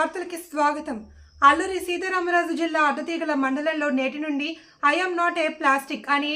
వార్తలకి స్వాగతం. అల్లూరి సీతారామరాజు జిల్లా అడ్డతీగల మండలంలో నేటి నుండి ఐఎమ్ నాట్ ఏ ప్లాస్టిక్ అని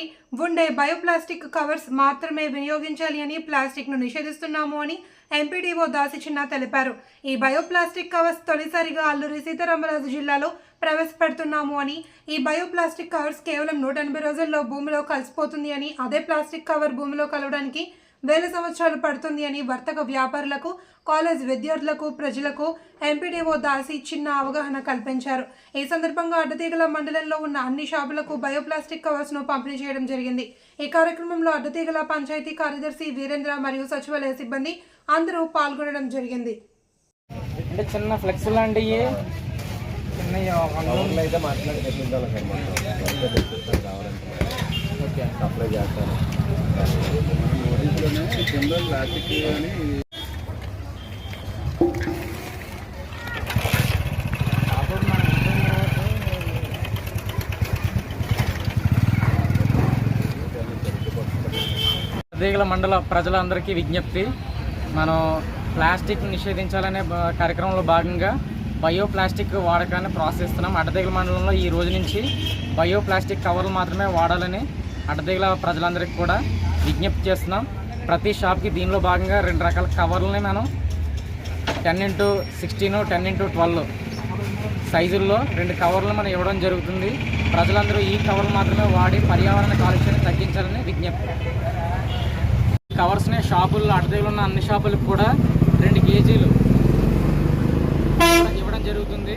ఉండే బయోప్లాస్టిక్ కవర్స్ మాత్రమే వినియోగించాలి అని ప్లాస్టిక్ను నిషేధిస్తున్నాము అని ఎంపీడీఓ దాసి చిన్న తెలిపారు. ఈ బయోప్లాస్టిక్ కవర్స్ తొలిసారిగా అల్లూరి సీతారామరాజు జిల్లాలో ప్రవేశపెడుతున్నాము అని ఈ బయోప్లాస్టిక్ కవర్స్ కేవలం నూట ఎనభై రోజుల్లో భూమిలో కలిసిపోతుంది అని అదే ప్లాస్టిక్ కవర్ భూమిలో కలవడానికి వేల సంవత్సరాలు పడుతుంది అని వర్తక వ్యాపారులకు కాలేజ్ విద్యార్థులకు ప్రజలకు ఎంపీడీఓ దాసి చిన్న అవగాహన కల్పించారు. ఈ సందర్భంగా అడ్డతీగల మండలంలో ఉన్న అన్ని షాపులకు బయోప్లాస్టిక్ కవర్స్ను పంపిణీ చేయడం జరిగింది. ఈ కార్యక్రమంలో అడ్డతీగల పంచాయతీ కార్యదర్శి వీరేంద్ర మరియు సచివాలయ సిబ్బంది అందరూ పాల్గొనడం జరిగింది. అంటే చిన్న ఫ్లెక్స్ లాంటివి అయితే మాట్లాడి ఓకే. సప్లై చేస్తాను. నోటీసులోనే అని తీగల మండల ప్రజలందరికీ విజ్ఞప్తి. మనం ప్లాస్టిక్ నిషేధించాలనే కార్యక్రమంలో భాగంగా బయో ప్లాస్టిక్ వాడకాన్ని ప్రోత్సహిస్తున్నాం అడ్డదిగల మండలంలో ఈ రోజు నుంచి బయో ప్లాస్టిక్ కవర్లు మాత్రమే వాడాలని అడ్డదిగల ప్రజలందరికీ కూడా విజ్ఞప్తి చేస్తున్నాం. ప్రతి షాప్కి దీనిలో భాగంగా రెండు రకాల కవర్లని మనం ten into sixteen ten into twelve సైజుల్లో రెండు కవర్లు మనం ఇవ్వడం జరుగుతుంది. ప్రజలందరూ ఈ కవర్లు మాత్రమే వాడి పర్యావరణ కాలుష్యాన్ని తగ్గించాలని విజ్ఞప్తి. కవర్స్ని షాపుల్లో అడ్డదీలు ఉన్న అన్ని షాపులకు కూడా రెండు కేజీలు ఇవ్వడం జరుగుతుంది.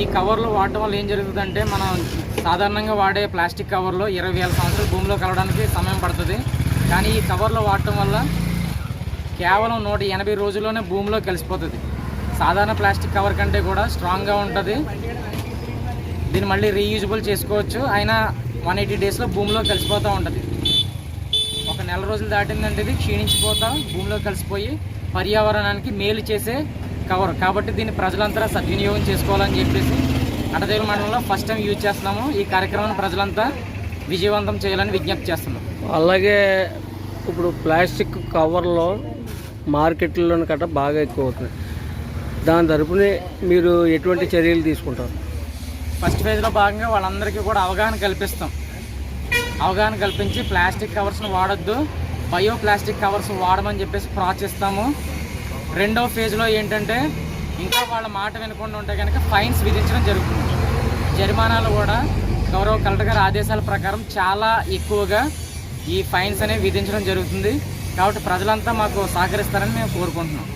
ఈ కవర్లు వాడటం వల్ల ఏం జరుగుతుందంటే మనం సాధారణంగా వాడే ప్లాస్టిక్ కవర్లో ఇరవై వేల సంవత్సరాలు భూమిలో కలవడానికి సమయం పడుతుంది. కానీ ఈ కవర్లో వాడటం వల్ల కేవలం నూట ఎనభై రోజుల్లోనే భూమిలో కలిసిపోతుంది. సాధారణ ప్లాస్టిక్ కవర్ కంటే కూడా స్ట్రాంగ్గా ఉంటుంది. దీన్ని మళ్ళీ రీయూజబుల్ చేసుకోవచ్చు. అయినా వన్ ఎయిటీ డేస్లో భూమిలో కలిసిపోతూ ఉంటుంది. ఒక నెల రోజులు దాటిందంటే ఇది క్షీణించిపోతా భూమిలో కలిసిపోయి పర్యావరణానికి మేలు చేసే కవర్. కాబట్టి దీన్ని ప్రజలంతా సద్వినియోగం చేసుకోవాలని చెప్పేసి అటదేవుల మండలంలో ఫస్ట్ టైం యూజ్ చేస్తున్నాము. ఈ కార్యక్రమాన్ని ప్రజలంతా విజయవంతం చేయాలని విజ్ఞప్తి చేస్తున్నాం. అలాగే ఇప్పుడు ప్లాస్టిక్ కవర్లో మార్కెట్లలో కట్ట బాగా ఎక్కువ అవుతుంది దాని తరపున మీరు ఎటువంటి చర్యలు తీసుకుంటారు? ఫస్ట్ ఫేజ్లో భాగంగా వాళ్ళందరికీ కూడా అవగాహన కల్పిస్తాం. అవగాహన కల్పించి ప్లాస్టిక్ కవర్స్ను వాడొద్దు. బయో ప్లాస్టిక్ కవర్స్ వాడమని చెప్పేసి ప్రోత్సహిస్తాము రెండో ఫేజ్లో ఏంటంటే ఇంకా వాళ్ళ మాట వినకుండా ఉంటే కనుక ఫైన్స్ విధించడం జరుగుతుంది. జరిమానాలు కూడా గౌరవ కలెక్టర్ గారి ఆదేశాల ప్రకారం చాలా ఎక్కువగా ఈ ఫైన్స్ అనేవి విధించడం జరుగుతుంది కాబట్టి ప్రజలంతా మాకు సహకరిస్తారని మేము కోరుకుంటున్నాం.